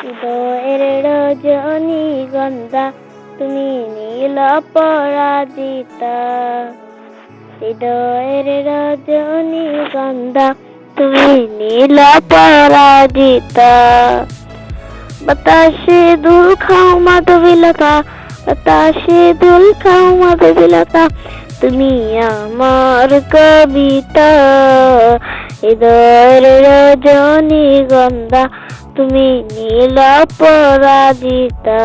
হৃদয়ের রজনী গন্ধা, তুমি নীল পরাজিতা। হৃদয়ের রজনী গন্ধা, তুমি নীল পরাজিতা। বাতাসে দুল খাও মাধবীলতা, বাতাসে দুল খাও মাধবীলতা, তুমি আমার কবিতা। হৃদয়ের রজনী গন্ধা তুমি নীল পরাজিতা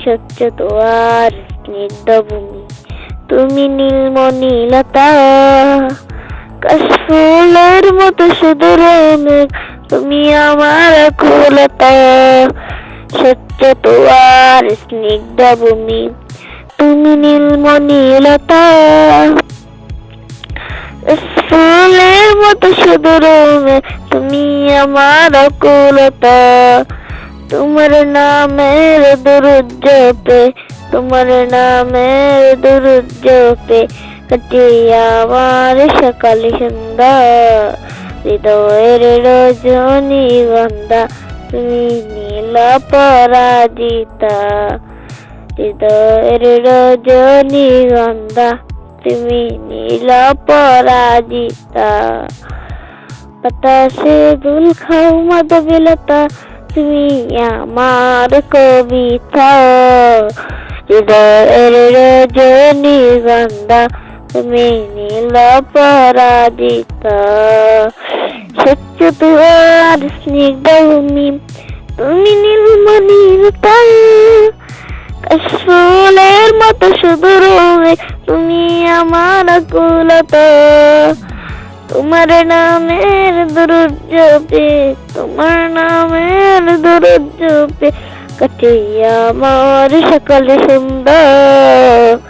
সত্য তোমার স্নিগ্ধ ভূমি তুমি নীলমণিলতা। কাশফুলের মতো সুদূর তুমি আমার কুলতা সত্য তোমার স্নিগ্ধ ভূমি তুমি নীলমণিলতা। ফুলের মতো সুদূর তুমি আমার কুলতা তোমার নামের দুরুজ্জপে তোমার নামের দুরুজ্জপে কাটিয়ে আমার সকাল সন্ধ্যা হৃদয়ের রজনী গন্ধা তুমি নীল পরাজিতা হৃদয়ের রজনী গন্ধা তুমি নীল পরাজিতা। বাতাসে দুল খাও মাধবীলতা তুমি আমার কবিতা। হৃদয়ের রজনী গন্ধা তুমি সত্য স্নিগ্ধ ভূমি তুমি নীলমণিলতা কাশফুলের মতো সুদূর মেঘ, তুমি আমার কুলতা তোমার নামের দুরুজ্জপে তোমার নামের দুরুজ্জপে কাটিয়া আমার সকালে সুন্দর।